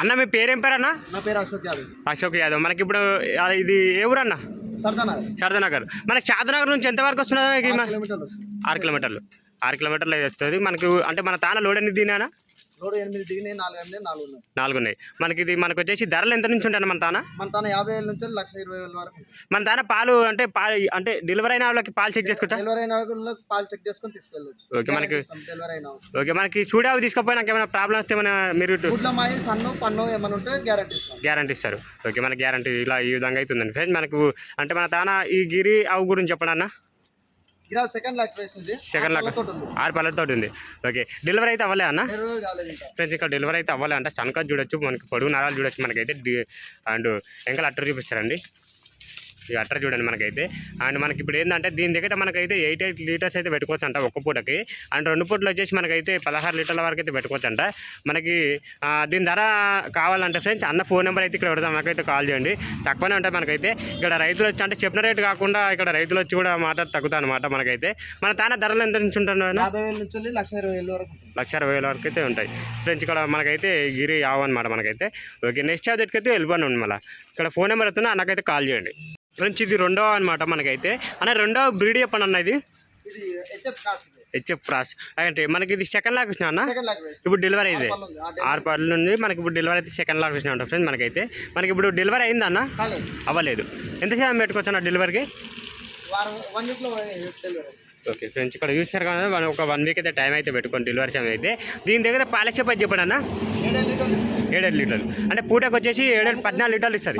అన్న మీ పేరేం పేరు అన్న? నా పేరు అశోక్ యాదవ్. అశోక్ యాదవ్. మనకి ఇప్పుడు ఇది ఏ ఊరు అన్న? సర్దానగర్. శారదానగర్ మన శారదానగర్ నుంచి ఎంతవరకు వస్తున్నది? మనకి ఆరు కిలోమీటర్లు. ఆరు కిలోమీటర్లు వస్తుంది. మనకి అంటే మన తాన లోడ్ ఎన్ని దినానా? రోడ్డు ఎనిమిది దిగినాయి నాలుగు ఎనిమిది నాలుగు ఉన్నాయి. నాలుగు ఉన్నాయి. మనకి ఇది మనకు వచ్చేసి ధరలు ఎంత నుంచి ఉంటాయి మన తాన? మన తన యాభై వేల నుంచి లక్ష ఇరవై వేల వరకు. మన తాన పాలు అంటే పాలు అంటే డెలివరీ అయిన వాళ్ళకి పాలు చెక్ చేసుకుంటా? డెలివరీ అయిన వాళ్ళకి పాలు చెక్ చేసుకొని తీసుకెళ్ళవచ్చు ఓకే, మనకి- డెలివరీ అయిన. ఓకే మనకి చూడావి తీసుకపోయినాక ఏమైనా ప్రాబ్లం వస్తే మన మీరు గుడ్ల మాయి సన్ను పన్ను ఏమైనా ఉంటే గ్యారంటీ ఇస్తాం. గ్యారంటీ ఇస్తారు. ఓకే మనకి గ్యారంటీ ఇలా ఈ విధంగా అవుతుందండి. ఫ్రెండ్స్ మనకు అంటే మన తాన ఈ గిరి ఆవు గురించి చెప్పండి అన్న. సెకండ్ లాక్ వేసింది. సెకండ్ లాక్ తోటి ఉంది. ఆరు పళ్ళతో ఉంది. ఓకే. డెలివరీ అయితే అవ్వలే అన్న? ఇంకా. ఫ్రెండ్స్ ఇక్కడ డెలివరీ అయితే అవ్వాలి అంటే. చనక చూడొచ్చు. మనకి పొడుగు నరాలు చూడొచ్చు. మనకైతే అండ్ వెంకల అట్టర్ చూపిస్తారండి. ఈ అట్టర్ చూడండి మనకైతే. అండ్ మనకి ఇప్పుడు ఏంటంటే దీని దగ్గర మనకైతే ఎయిట్ ఎయిట్ లీటర్స్ అయితే పెట్టుకోవచ్చు అంట ఒక్క పూటకి. అండ్ రెండు పూటలు వచ్చేసి మనకైతే పదహారు లీటర్ల వరకు అయితే పెట్టుకోవచ్చు అంట మనకి దీని ధర కావాలంటే ఫ్రెండ్స్ అన్న ఫోన్ నెంబర్ అయితే ఇక్కడ పెడతాం మనకైతే కాల్ చేయండి. తక్కువనే ఉంటాయి మనకైతే. ఇక్కడ రైతులు వచ్చి అంటే చెప్పిన రేటు కాకుండా ఇక్కడ రైతులు వచ్చి కూడా మాట తగ్గుతాయి అనమాట మనకైతే. మన తాన ధరలు ఎంత నుంచి వెళ్ళి లక్ష ఇరవై వేల వరకు లక్ష అరవై వేల వరకు అయితే ఉంటాయి. ఫ్రెండ్స్ ఇక్కడ మనకైతే గిరి ఆవు అనమాట మనకైతే. ఓకే నెక్స్ట్ చార్జెట్కి అయితే వెళ్ళిపోండి మళ్ళీ. ఇక్కడ ఫోన్ నెంబర్ వస్తున్నా నాకైతే కాల్ చేయండి. ఫ్రెండ్స్ ఇది రెండో అనమాట మనకైతే. అన్న రెండో బ్రీడ్ చెప్పండి అన్న ఇది. హెచ్ఎఫ్ క్రాస్ అంటే మనకి ఇది సెకండ్ లాక్ వచ్చినా అన్న? ఇప్పుడు డెలివరీ అయింది. ఆరు పళ్ళు ఉంది. మనకి ఇప్పుడు డెలివరీ అయితే సెకండ్ లాక్ వచ్చినా ఉంటుంది ఫ్రెండ్స్ మనకైతే. మనకి ఇప్పుడు డెలివరీ అయిందా అన్న? అవ్వలేదు. ఎంత శాతం పెట్టుకోవచ్చు అన్న డెలివరీకి? ఓకే ఫ్రెండ్స్ ఇక్కడ చూసారు కదా మనం ఒక వన్ వీక్ అయితే టైం అయితే పెట్టుకోండి డెలివరీ సమయం అయితే. దీని దగ్గర పాలసీ పది చెప్పండి అన్న. ఏడేడు లీటర్లు అంటే పూటకు వచ్చేసి ఏడేడు పద్నాలుగు లీటర్లు ఇస్తుంది.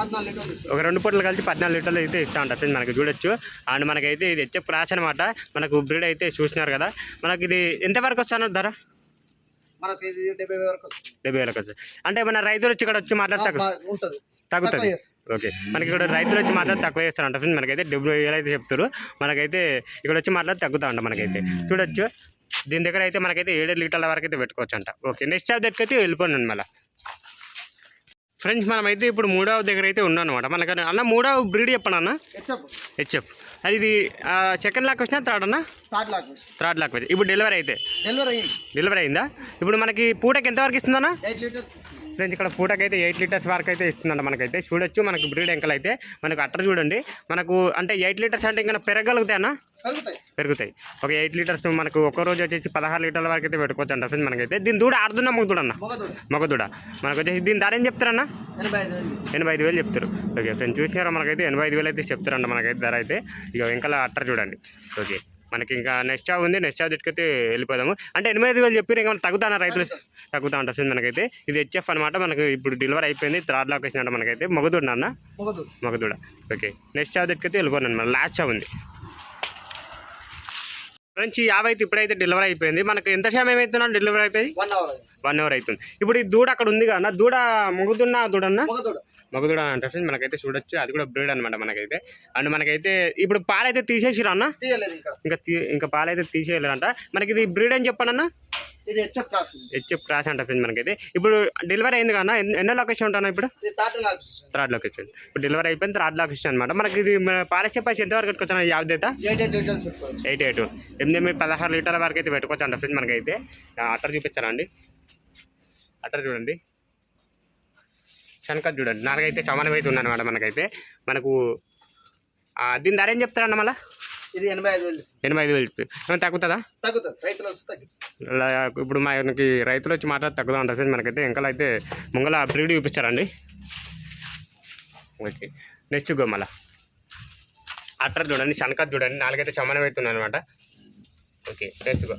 ఒక రెండు పూటలు కలిసి పద్నాలుగు లీటర్లు అయితే ఇస్తా ఉంటారు. ఫ్రెండ్స్ మనకి చూడొచ్చు. అండ్ మనకైతే ఇది హెచ్ఎఫ్ క్రాస్ అనమాట మనకు బ్రీడ్ అయితే చూసినారు కదా. మనకి ఇది ఎంతవరకు వస్తాను ధర? డెబ్బై వరకు వస్తుంది. డెబ్బై వేలకు వస్తుంది. అంటే మన రైతులు వచ్చి ఇక్కడ వచ్చి మాట్లాడితే తగ్గు- బా- ఉంటుంది. తగ్గుతుంది. చేస్తారు. ఓకే. మనకి ఇక్కడ రైతులు వచ్చి మాట్లాడి తక్కువ చేస్తారంట ఫ్రెండ్స్. మనకైతే డెబ్బై వేలు అయితే చెప్తారు మనకైతే ఇక్కడ వచ్చి మాట్లాడి తగ్గుతా అంట మనకైతే. చూడొచ్చు. దీని దగ్గర అయితే మనకైతే ఏడు లీటర్ల వరకు అయితే పెట్టుకోవచ్చు అంట ఓకే. నెక్స్ట్ చార్జ్ దగ్గర అయితే వెళ్ళిపోండి మళ్ళీ. ఫ్రెండ్స్ మనమైతే ఇప్పుడు మూడవ దగ్గర అయితే ఉన్నాం అనమాట మనకి అన్న మూడవ బ్రీడ్ చెప్పండి అన్న? హెచ్ఎఫ్. అది ఇది సెకండ్ లాక్ వచ్చినా థర్డ్ అన్న? థర్డ్ లాక్ వేసి థర్డ్ లాక్ వచ్చి ఇప్పుడు డెలివరీ అయితే? డెలివరీ అయిందా. ఇప్పుడు మనకి పూటకి ఎంతవరకు ఇస్తుందన్న? ఫ్రెండ్స్ ఇక్కడ పూటకి అయితే ఎయిట్ లీటర్స్ వరకు అయితే ఇస్తుందంట మనకైతే. చూడొచ్చు మనకు బ్రీడ్ ఎంకలు అయితే. మనకు అట్టర్ చూడండి. మనకు అంటే ఎయిట్ లీటర్స్ అంటే ఇంకా పెరగలుగుతాయన్నా పెరుగుతాయి. పెరుగుతాయి. ఒక ఎయిట్ లీటర్స్ మనకు ఒక రోజు వచ్చేసి పదహారు లీటర్ల వరకు అయితే పెట్టుకోవచ్చు అంట ఫ్రెండ్స్ మనకైతే. దీని దూడ ఆడుతున్నా మొగ్గుదూడ అన్న. మొగదూడ. మనకు వచ్చేసి దీని ధర ఏం చెప్తారన్నా ఎనభై ఐదు వేలు. చెప్తారు. ఓకే ఫ్రెండ్స్ చూసినారా? మనకైతే ఎనభై ఐదు వేలు అయితే చెప్తారంట మనకైతే ధర అయితే. ఇక వెంకల అట్టర్ చూడండి. ఓకే. మనకి ఇంకా నెక్స్ట్ చావ్ ఉంది నెక్స్ట్ చావ్ అయితే వెళ్ళిపోదాము. అంటే ఎనభై ఐదు వేలు చెప్పి ఇంకా తగ్గుతానా రైతులు? తగ్గుతా. ఉంటుంది మనకైతే. ఇది హెచ్ఎఫ్ అనమాట మనకు ఇప్పుడు డెలివరీ అయిపోయింది థర్డ్ లాక్ వచ్చినట్టు మనకైతే. మగదూడ అన్న మొగదూడ మగదూడ ఓకే. నెక్స్ట్ చావ్ అయితే వెళ్ళిపోతున్నాను మన లాస్ట్ చావ్ ఉంది. ఫ్రెండ్స్ ఈ యాభై అయితే ఇప్పుడైతే డెలివరీ అయిపోయింది. మనకు ఎంత సమయం అవుతుందో డెలివరీ అయిపోయింది? వన్ అవర్ వన్ అవర్ అవుతుంది ఇప్పుడు ఈ దూడ అక్కడ ఉంది కదా దూడ మొగదున్న దూడన్నా? మొగదూడ. మగదూడ అంటే మనకైతే చూడొచ్చు. అది కూడా బ్రీడ్ అనమాట మనకైతే. అండ్ మనకైతే ఇప్పుడు పాలైతే తీసేసిరా అన్న? ఇంకా. ఇంకా పాలైతే తీసేయలేదంట. మనకి ఇది బ్రీడ్ అని చెప్పండి అన్న ఇది హెచ్ఎఫ్ ఉంది. హెచ్ఎఫ్ క్రాష్ అంట ఫ్రెండ్స్ మనకైతే. ఇప్పుడు డెలివరీ అయింది కదా ఎన్ని- లొకేషన్ ఉంటాను ఇప్పుడు? థర్డ్ లాక్ థర్డ్ లొకేషన్ ఇప్పుడు డెలివరీ అయిపోయింది థర్డ్ లొకేషన్ అనమాట మనకి ఇది పాలసీ పైసలు ఎంతవరకు పెట్టుకోవచ్చు అయితే ఎయిట్ ఎయిట్ ఎనిమిది పదహారు లీటర్ల వరకు అయితే పెట్టుకోవచ్చు అంట ఫ్రెండ్స్ మనకైతే. చూపించారా అండి? అట్టర్ చూడండి. శనకత్ చూడండి. నాలుగైతే సమానం అయితే ఉందన్నమాట మనకైతే. మనకు దీని ధర ఏం చెప్తారన్న మళ్ళీ? ఇది ఎనభై ఐదు వేలు ఎనభై ఐదు వేలు ఏమైనా తగ్గుతుందా? తగ్గుతుంది. రైతులు వస్తే ఇప్పుడు మనకి రైతులు వచ్చి మాట్లాడి ఉంటుంది ఫ్రెండ్స్ మనకైతే. ఇంకా అయితే ముంగల బ్రీడ్ చూపించారండి ఓకే. నెక్స్ట్ గో మళ్ళా. అట్టర్ చూడండి శనకత్ చూడండి. నాలుగైతే సమానం అవుతుంది అనమాట ఓకే నెక్స్ట్ గో